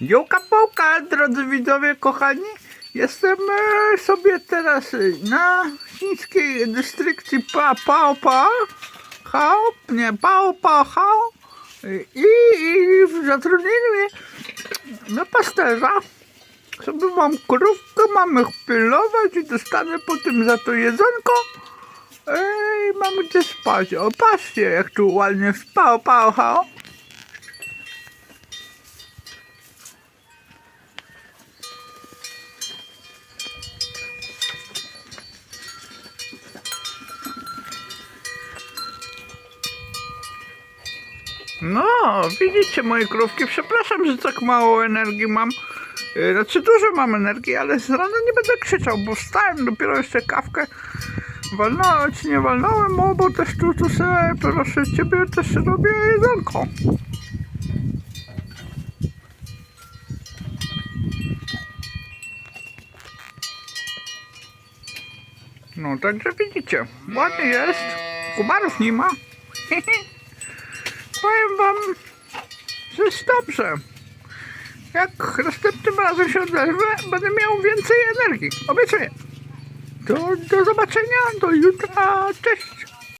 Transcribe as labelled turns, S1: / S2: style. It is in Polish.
S1: Jołka pałka, drodzy widzowie, kochani. Jestem e, sobie teraz e, na chińskiej dystrykcji Pa Pao Pao. Hao, nie, Pao Pao Hao. I, i zatrudnili mnie na pasterza. Sobie mam krówkę, mam ich pilnować i dostanę potem za to jedzonko. Ej, mam gdzie spać. O, patrzcie, jak tu ładnie spał, pał, hao. No, widzicie moje krówki. Przepraszam, że tak mało energii mam. Yy, Znaczy dużo mam energii, ale z rana nie będę krzyczał, bo wstałem dopiero jeszcze kawkę. Walnąć nie walnąłem, o, bo też tu, tu sobie, proszę ciebie, też robię jedzonko. No, także widzicie, ładnie jest. Kumarów nie ma. Że jest dobrze. Jak następnym razem się odezwę, będę miał więcej energii. Obiecuję. Do, do zobaczenia, do jutra. Cześć.